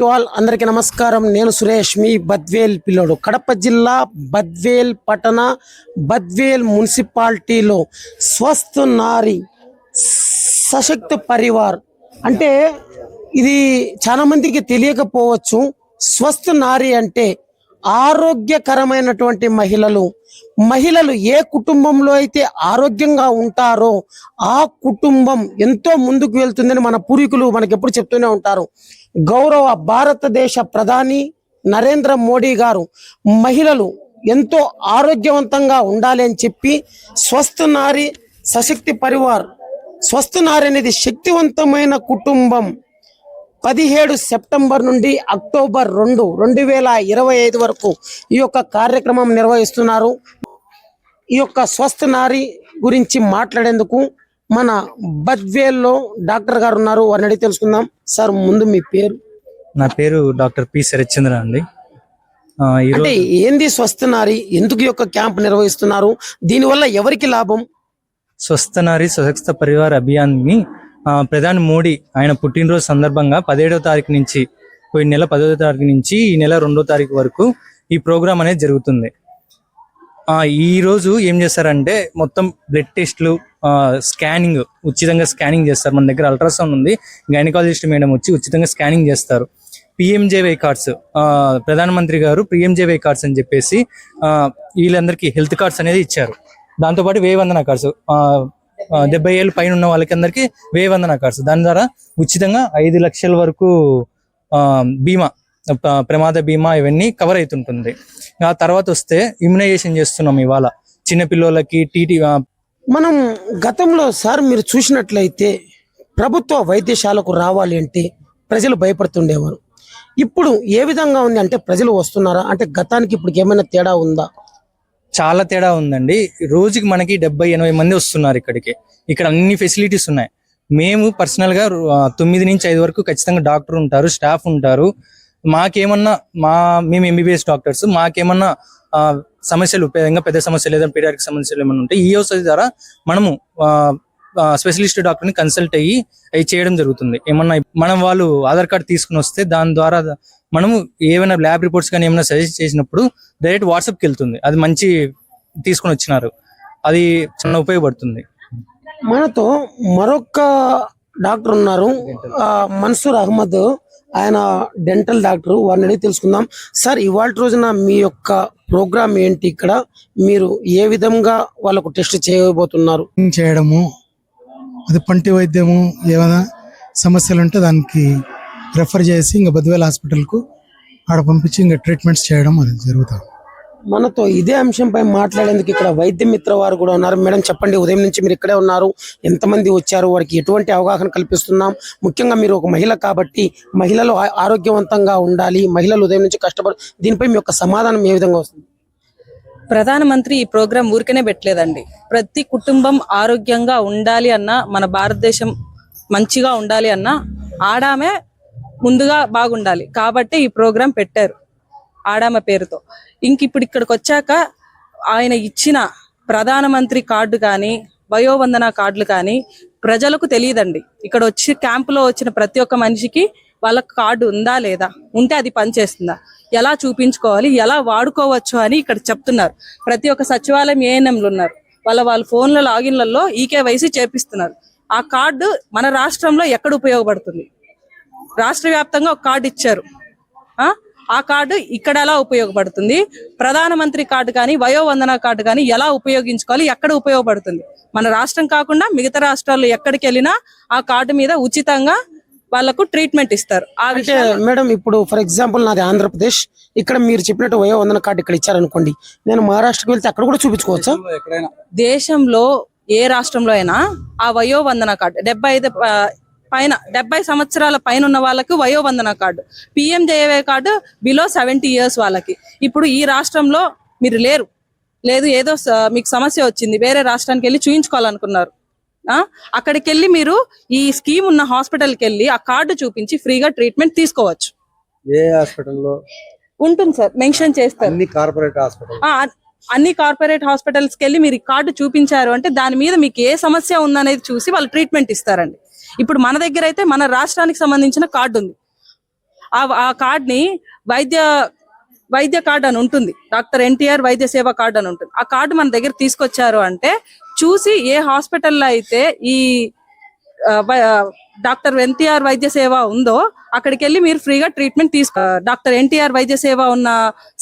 All అందరికీ నమస్కారం. నేను సురేష్ మీ బద్వేల్ పిల్లోడు. కడప జిల్లా బద్వేల్ పట్టణ బద్వేల్ మున్సిపాలిటీలో స్వస్థ నారి సశక్త పరివార్. అంటే ఇది చాలా మందికి తెలియకపోవచ్చు. స్వస్థ నారి అంటే ఆరోగ్యకరమైనటువంటి మహిళలు మహిళలు ఏ కుటుంబంలో అయితే ఆరోగ్యంగా ఉంటారో ఆ కుటుంబం ఎంతో ముందుకు వెళ్తుందని మన పూర్వీకులు మనకి ఎప్పుడు చెప్తూనే ఉంటారు. గౌరవ భారతదేశ ప్రధాని నరేంద్ర మోడీ గారు మహిళలు ఎంతో ఆరోగ్యవంతంగా ఉండాలి అని చెప్పి స్వస్థ నారి సశక్తి పరివార్ స్వస్థ నారి అనేది శక్తివంతమైన కుటుంబం పదిహేడు సెప్టెంబర్ నుండి అక్టోబర్ రెండు రెండు వేల ఇరవై ఐదు వరకు ఈ యొక్క కార్యక్రమం నిర్వహిస్తున్నారు. ఈ యొక్క స్వస్థ నారి గురించి మాట్లాడేందుకు మన బద్వేల్లో డాక్టర్ గారు ఉన్నారు. వారిని అడిగి తెలుసుకుందాం. సార్ ముందు మీ పేరు? నా పేరు డాక్టర్ పి శరత్చంద్ర అండి. అంటే ఏంది స్వస్థ నారి? ఎందుకు ఈ యొక్క క్యాంప్ నిర్వహిస్తున్నారు? దీనివల్ల ఎవరికి లాభం? స్వస్థ నారి సశక్త పరివార్ అభియాన్ని ఆ, ప్రధాని మోడీ ఆయన పుట్టినరోజు సందర్భంగా పదిహేడవ తారీఖు నుంచి పోయిన నెల పదవ తారీఖు నుంచి ఈ నెల రెండో తారీఖు వరకు ఈ ప్రోగ్రామ్ అనేది జరుగుతుంది. ఈ రోజు ఏం చేస్తారంటే మొత్తం బ్లడ్ టెస్ట్లు స్కానింగ్ ఉచితంగా స్కానింగ్ చేస్తారు. మన దగ్గర అల్ట్రాసౌండ్ ఉంది. గైనకాలజిస్ట్ మేడం వచ్చి ఉచితంగా స్కానింగ్ చేస్తారు. పిఎంజేవై కార్డ్స్ ప్రధానమంత్రి గారు పిఎంజేవై కార్డ్స్ అని చెప్పేసి వీళ్ళందరికీ హెల్త్ కార్డ్స్ అనేది ఇచ్చారు. దాంతోపాటు వే వందన కార్డ్స్ డెబ్బై ఏళ్ళు పైన ఉన్న వాళ్ళకి అందరికీ వే వందన కార్డ్స్. దాని ద్వారా ఉచితంగా ఐదు లక్షల వరకు బీమా ప్రమాద బీమా ఇవన్నీ కవర్ అవుతుంటుంది. ఆ తర్వాత వస్తే ఇమ్యునైజేషన్ చేస్తున్నాం ఇవాళ. చిన్నపిల్లలకి టీటీ మనం గతంలో సార్ మీరు చూసినట్లయితే ప్రభుత్వ వైద్యశాలకు రావాలి అంటే ప్రజలు భయపడుతుండేవారు. ఇప్పుడు ఏ విధంగా ఉంది అంటే ప్రజలు వస్తున్నారా? అంటే గతానికి ఇప్పుడు ఏమైనా తేడా ఉందా? చాలా తేడా ఉందండి. రోజుకి మనకి డెబ్బై ఎనభై మంది వస్తున్నారు ఇక్కడికి. ఇక్కడ అన్ని ఫెసిలిటీస్ ఉన్నాయి. మేము పర్సనల్గా తొమ్మిది నుంచి ఐదు వరకు ఖచ్చితంగా డాక్టర్ ఉంటారు స్టాఫ్ ఉంటారు. మాకేమన్నా మా మేము ఎంబీబీఎస్ డాక్టర్స్ మాకేమన్నా సమస్యలు పెద్ద పెద్ద సమస్యలు లేదా పీడియాటిక్ సమస్యలు ఏమైనా ఉంటే ఈ ఔషధి ద్వారా మనము స్పెషలిస్ట్ డాక్టర్ని కన్సల్ట్ అయ్యి అవి చేయడం జరుగుతుంది. ఏమన్నా మనం వాళ్ళు ఆధార్ కార్డ్ తీసుకుని వస్తే దాని ద్వారా మనము ఏమైనా ల్యాబ్ రిపోర్ట్స్ కానీ ఏమైనా సజెస్ట్ చేసినప్పుడు డైరెక్ట్ వాట్సాప్కి వెళ్తుంది. అది మంచి తీసుకొని వచ్చినారు. అది చాలా ఉపయోగపడుతుంది. మనతో మరొక డాక్టర్ ఉన్నారు. ఆ, మన్సూర్ అహ్మద్. ఆయన డెంటల్ డాక్టర్ వారిని అడిగి తెలుసుకుందాం. సార్ ఇవాళ రోజున మీ యొక్క ప్రోగ్రామ్ ఏంటి ఇక్కడ? మీరు ఏ విధంగా వాళ్ళకు టెస్ట్ చేయబోతున్నారు? చేయడము? అది పంటి వైద్యము ఏమైనా సమస్యలు ఉంటే దానికి రెఫర్ చేసి ఇంకా బద్వేల్ హాస్పిటల్కు ఆడ పంపించి ఇంకా ట్రీట్మెంట్స్ చేయడం అది జరుగుతుంది మనతో ఇదే అంశంపై మాట్లాడేందుకు ఇక్కడ వైద్య మిత్ర వారు కూడా ఉన్నారు. మేడం చెప్పండి ఉదయం నుంచి మీరు ఇక్కడే ఉన్నారు. ఎంతమంది వచ్చారు? వారికి ఎటువంటి అవగాహన కల్పిస్తున్నాం. ముఖ్యంగా మీరు ఒక మహిళ కాబట్టి మహిళలు ఆరోగ్యవంతంగా ఉండాలి. మహిళలు ఉదయం నుంచి కష్టపడు దీనిపై మీ యొక్క సమాధానం ఏ విధంగా వస్తుంది? ప్రధానమంత్రి ఈ ప్రోగ్రాం ఊరికనే పెట్టలేదండి. ప్రతి కుటుంబం ఆరోగ్యంగా ఉండాలి అన్నా మన భారతదేశం మంచిగా ఉండాలి అన్నా ఆడామే ముందుగా బాగుండాలి. కాబట్టి ఈ ప్రోగ్రాం పెట్టారు ఆడామ పేరుతో. ఇంక ఇప్పుడు ఇక్కడికి వచ్చాక ఆయన ఇచ్చిన ప్రధానమంత్రి కార్డు కానీ వయోవందన కార్డులు కానీ ప్రజలకు తెలియదండి. ఇక్కడ వచ్చి క్యాంపులో వచ్చిన ప్రతి ఒక్క మనిషికి వాళ్ళ కార్డు ఉందా లేదా? ఉంటే అది పనిచేస్తుందా? ఎలా చూపించుకోవాలి? ఎలా వాడుకోవచ్చు అని ఇక్కడ చెప్తున్నారు. ప్రతి ఒక్క సచివాలయం ఏఎన్ఎంలు ఉన్నారు. వాళ్ళ వాళ్ళ ఫోన్ల లాగిన్లలో ఈకేవైసీ చేపిస్తున్నారు. ఆ కార్డు మన రాష్ట్రంలో ఎక్కడ ఉపయోగపడుతుంది? రాష్ట్ర వ్యాప్తంగా ఒక కార్డు ఇచ్చారు. ఆ? ఆ కార్డు ఇక్కడ ఎలా ఉపయోగపడుతుంది? ప్రధానమంత్రి కార్డు కానీ వయోవందన కార్డు కానీ ఎలా ఉపయోగించుకోవాలి? ఎక్కడ ఉపయోగపడుతుంది? మన రాష్ట్రం కాకుండా మిగతా రాష్ట్రాల్లో ఎక్కడికి వెళ్ళినా ఆ కార్డు మీద ఉచితంగా వాళ్ళకు ట్రీట్మెంట్ ఇస్తారు. ఆ అంటే విషయం మేడం ఇప్పుడు ఫర్ ఎగ్జాంపుల్ నాది ఆంధ్రప్రదేశ్. ఇక్కడ మీరు చెప్పినట్టు వయో వందన కార్డు ఇక్కడ ఇచ్చారనుకోండి. నేను మహారాష్ట్రకి వెళ్తే అక్కడ కూడా చూపించుకోవచ్చా? దేశంలో ఏ రాష్ట్రంలో అయినా ఆ వయోవందన కార్డు డెబ్బై ఐదు పైన డెబ్బై సంవత్సరాల పైన ఉన్న వాళ్ళకు Vayovandana card. PMJAY card below seventy years వాళ్ళకి. ఇప్పుడు ఈ రాష్ట్రంలో మీరు లేరు. లేదు ఏదో మీకు సమస్య వచ్చింది. వేరే రాష్ట్రానికి వెళ్ళి చూయించుకోవాలనుకున్నారు. ఆ? అక్కడికి వెళ్ళి మీరు ఈ స్కీమ్ ఉన్న హాస్పిటల్కి వెళ్ళి ఆ కార్డు చూపించి ఫ్రీగా ట్రీట్మెంట్ తీసుకోవచ్చు. ఏ హాస్పిటల్లో? ఉంటుంది సార్ మెన్షన్ చేస్తారు. అన్ని కార్పొరేట్ హాస్పిటల్. అన్ని కార్పొరేట్ హాస్పిటల్స్కి వెళ్ళి మీరు ఈ కార్డు చూపించారు అంటే దాని మీద మీకు ఏ సమస్య ఉందనేది చూసి వాళ్ళు ట్రీట్మెంట్ ఇస్తారండి. ఇప్పుడు మన దగ్గర అయితే మన రాష్ట్రానికి సంబంధించిన కార్డు ఉంది. ఆ ఆ కార్డ్ని వైద్య వైద్య కార్డు అని ఉంటుంది. డాక్టర్ ఎన్టీఆర్ వైద్య సేవ కార్డు అని ఉంటుంది. ఆ కార్డు మన దగ్గర తీసుకొచ్చారు అంటే చూసి ఏ హాస్పిటల్లో అయితే ఈ డాక్టర్ ఎన్టీఆర్ వైద్య సేవ ఉందో అక్కడికి వెళ్ళి మీరు ఫ్రీగా ట్రీట్మెంట్ తీసుకో డాక్టర్ ఎన్టీఆర్ వైద్య సేవ ఉన్న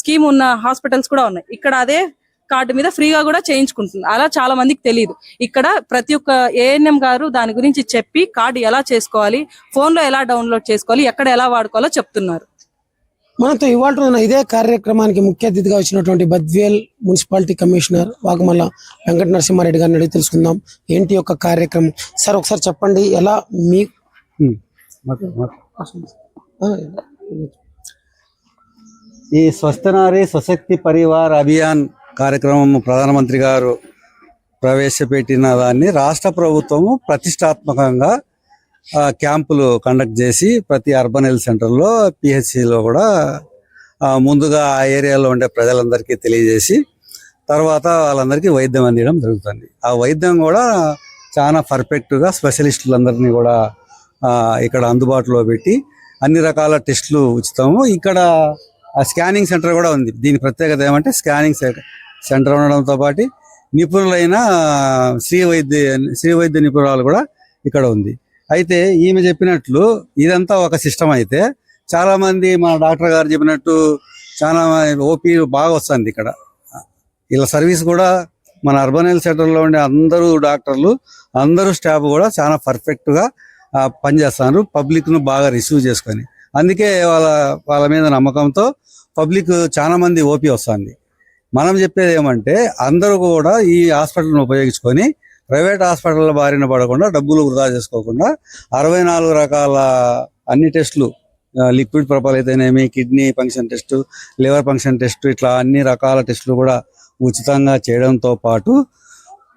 స్కీమ్ ఉన్న హాస్పిటల్స్ కూడా ఉన్నాయి. ఇక్కడ అదే కార్డు మీద ఫ్రీగా కూడా చేయించుకుంటుంది. అలా చాలా మందికి తెలియదు ఇక్కడ ప్రతి ఒక్క ఏఎన్ఎం గారు దాని గురించి చెప్పి కార్డు ఎలా చేసుకోవాలి ఫోన్లో ఎలా డౌన్లోడ్ చేసుకోవాలి ఎక్కడ ఎలా వాడుకోవాలో చెప్తున్నారు. మనతో ఇవాళ రోజున ఇదే కార్యక్రమానికి ముఖ్య అతిథిగా వచ్చినటువంటి బద్వేల్ మున్సిపాలిటీ కమిషనర్ వాగమల్ల వెంకట నరసింహారెడ్డి గారిని అడిగి తెలుసుకుందాం. ఏంటి యొక్క కార్యక్రమం? సార్ ఒకసారి చెప్పండి ఎలా మీ ఆ, ఈ స్వస్థనారి స్వశక్తి పరివార్ అభియాన్ కార్యక్రమం ప్రధానమంత్రి గారు ప్రవేశపెట్టిన దాన్ని రాష్ట్ర ప్రభుత్వము ప్రతిష్టాత్మకంగా ఆ, క్యాంపులు కండక్ట్ చేసి ప్రతి అర్బన్ హెల్త్ సెంటర్లో పిహెచ్సిలో కూడా ముందుగా ఆ ఏరియాలో ఉండే ప్రజలందరికీ తెలియజేసి తర్వాత వాళ్ళందరికీ వైద్యం అందించడం జరుగుతుంది. ఆ వైద్యం కూడా చాలా పర్ఫెక్ట్గా స్పెషలిస్టులందరినీ కూడా ఇక్కడ అందుబాటులో పెట్టి అన్ని రకాల టెస్టులు ఉచితము ఇక్కడ ఆ స్కానింగ్ సెంటర్ కూడా ఉంది. దీని ప్రత్యేకత ఏమంటే స్కానింగ్ సెంటర్ సెంటర్ ఉండడంతో పాటు నిపుణులైన శ్రీ వైద్య శ్రీ వైద్య నిపుణురాలు కూడా ఇక్కడ ఉంది. అయితే ఈమె చెప్పినట్లు ఇదంతా ఒక సిస్టమ్ అయితే చాలామంది మా మన డాక్టర్ గారు చెప్పినట్టు చాలా ఓపీ బాగా వస్తుంది ఇక్కడ. ఇలా సర్వీస్ కూడా మన అర్బన్ హెల్త్ సెంటర్లో ఉండే అందరూ డాక్టర్లు అందరూ స్టాఫ్ కూడా చాలా పర్ఫెక్ట్గా పనిచేస్తున్నారు. పబ్లిక్ను బాగా రిసీవ్ చేసుకొని. అందుకే వాళ్ళ వాళ్ళ మీద నమ్మకంతో పబ్లిక్ చాలా మంది ఓపీ వస్తుంది. మనం చెప్పేది ఏమంటే అందరూ కూడా ఈ హాస్పిటల్ని ఉపయోగించుకొని ప్రైవేట్ హాస్పిటల్ బారిన పడకుండా డబ్బులు వృధా చేసుకోకుండా అరవై నాలుగు రకాల అన్ని టెస్టులు లిక్విడ్ ప్రొపల్ అయితేనేమి kidney function test liver function test ఇట్లా అన్ని రకాల టెస్టులు కూడా ఉచితంగా చేయడంతో పాటు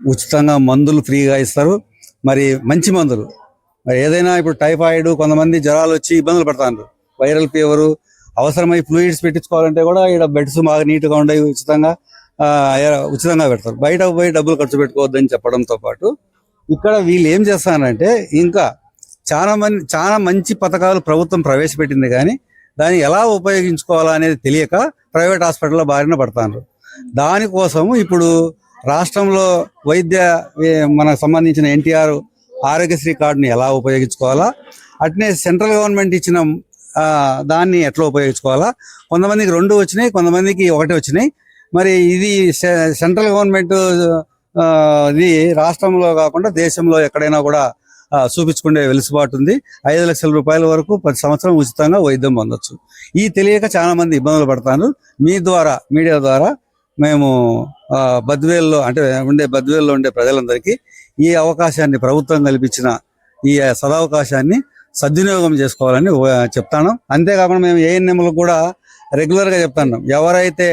ఉచితంగా మందులు ఫ్రీగా ఇస్తారు. మరి మంచి మందులు. మరి ఏదైనా ఇప్పుడు టైఫాయిడ్ కొంతమంది జ్వరాలు వచ్చి ఇబ్బందులు పడతారు వైరల్ ఫీవరు అవసరమై ఫ్లూయిడ్స్ పెట్టించుకోవాలంటే కూడా ఇక్కడ బెడ్స్ బాగా నీట్గా ఉండవు ఉచితంగా ఉచితంగా పెడతారు. బయట పోయి డబ్బులు ఖర్చు పెట్టుకోవద్దని చెప్పడంతో పాటు ఇక్కడ వీళ్ళు ఏం చేస్తారంటే ఇంకా చాలా మంది చాలా మంచి పథకాలు ప్రభుత్వం ప్రవేశపెట్టింది కానీ దాన్ని ఎలా ఉపయోగించుకోవాలా అనేది తెలియక ప్రైవేట్ హాస్పిటల్లో బారిన పడతారు దానికోసము ఇప్పుడు రాష్ట్రంలో వైద్య మనకు సంబంధించిన ఎన్టీఆర్ ఆరోగ్యశ్రీ కార్డుని ఎలా ఉపయోగించుకోవాలా? అట్నే సెంట్రల్ గవర్నమెంట్ ఇచ్చిన దాన్ని ఎట్లా ఉపయోగించుకోవాలా? కొంతమందికి రెండు వచ్చినాయి కొంతమందికి ఒకటి వచ్చినాయి. మరి ఇది సె- సెంట్రల్ గవర్నమెంట్ ఇది రాష్ట్రంలో కాకుండా దేశంలో ఎక్కడైనా కూడా చూపించుకునే వెలుసుబాటు ఉంది. ఐదు లక్షల రూపాయల వరకు ప్రతి సంవత్సరం ఉచితంగా వైద్యం పొందొచ్చు. ఈ తెలియక చాలా మంది ఇబ్బందులు పడతాను మీ ద్వారా మీడియా ద్వారా మేము బద్వేల్లో అంటే ఉండే బద్వేల్లో ఉండే ప్రజలందరికీ ఈ అవకాశాన్ని ప్రభుత్వం కల్పించిన ఈ సదవకాశాన్ని సద్వినియోగం చేసుకోవాలని చెప్తాను. అంతేకాకుండా మేము ఏఎన్ఎంలకు కూడా రెగ్యులర్గా చెప్తాను. ఎవరైతే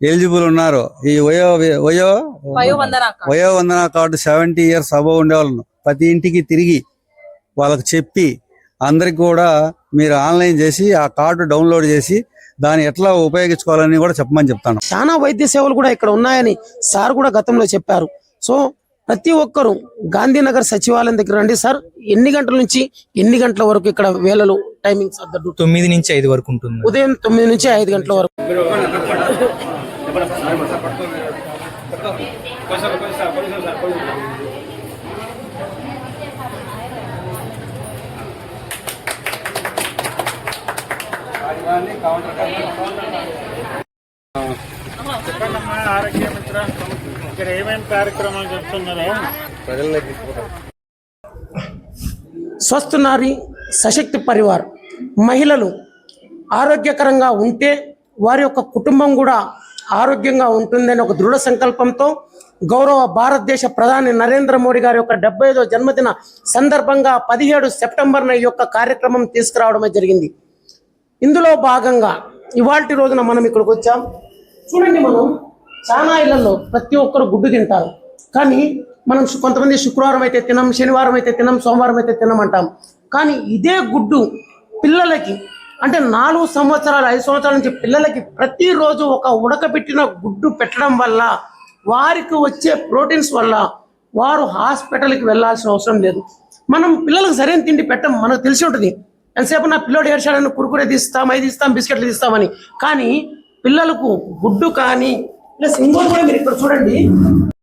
ఎలిజిబుల్ ఉన్నారో ఈ Vayo Vayo Vayovandana Vayovandana card seventy years above ఉండే వాళ్ళను ప్రతి ఇంటికి తిరిగి వాళ్ళకి చెప్పి అందరికి కూడా మీరు ఆన్లైన్ చేసి ఆ కార్డు డౌన్లోడ్ చేసి దాన్ని ఎట్లా ఉపయోగించుకోవాలని కూడా చెప్పమని చెప్తాను. చాలా వైద్య సేవలు కూడా ఇక్కడ ఉన్నాయని సార్ కూడా గతంలో చెప్పారు. సో ప్రతి ఒక్కరూ గాంధీనగర్ సచివాలయం దగ్గర రండి సార్. ఎన్ని గంటల నుంచి ఎన్ని గంటల వరకు ఇక్కడ వేళలు టైమింగ్స్ డ్యూటీ? తొమ్మిది నుంచి ఐదు వరకు ఉంటుంది. ఉదయం తొమ్మిది నుంచి ఐదు గంటల వరకు. ఆరోగ్య మిత్ర ఇక్కడ ఏమేమి కార్యక్రమాలు చెప్తున్నారో స్వస్థ నారి సశక్తి పరివార్ మహిళలు ఆరోగ్యకరంగా ఉంటే వారి యొక్క కుటుంబం కూడా ఆరోగ్యంగా ఉంటుందని ఒక దృఢ సంకల్పంతో గౌరవ భారతదేశ ప్రధాని నరేంద్ర మోడీ గారి యొక్క డెబ్బై ఐదో జన్మదిన సందర్భంగా పదిహేడు సెప్టెంబర్న ఈ యొక్క కార్యక్రమం తీసుకురావడమే జరిగింది. ఇందులో భాగంగా ఇవాల్టి రోజున మనం ఇక్కడికి వచ్చాం. చూడండి మనం. చాలా ఇళ్ళలో ప్రతి ఒక్కరు గుడ్డు తింటారు. కానీ మనం కొంతమంది శుక్రవారం అయితే తినం శనివారం అయితే తినం సోమవారం అయితే తినమంటాం కానీ ఇదే గుడ్డు పిల్లలకి అంటే నాలుగు సంవత్సరాలు ఐదు సంవత్సరాల నుంచి పిల్లలకి ప్రతిరోజు ఒక ఉడకబెట్టిన గుడ్డు పెట్టడం వల్ల వారికి వచ్చే ప్రోటీన్స్ వల్ల వారు హాస్పిటల్కి వెళ్ళాల్సిన అవసరం లేదు. మనం పిల్లలకు సరైన తిండి పెట్టం మనకు తెలిసి ఉంటుంది. ఎంతసేపు నా పిల్లోడు ఏడ్చాడని కురుకురే తీస్తాం అవి తీస్తాం బిస్కెట్లు తీస్తామని. కానీ పిల్లలకు గుడ్డు కానీ ప్లస్ ఇంకోటి కూడా మీరు ఇక్కడ చూడండి.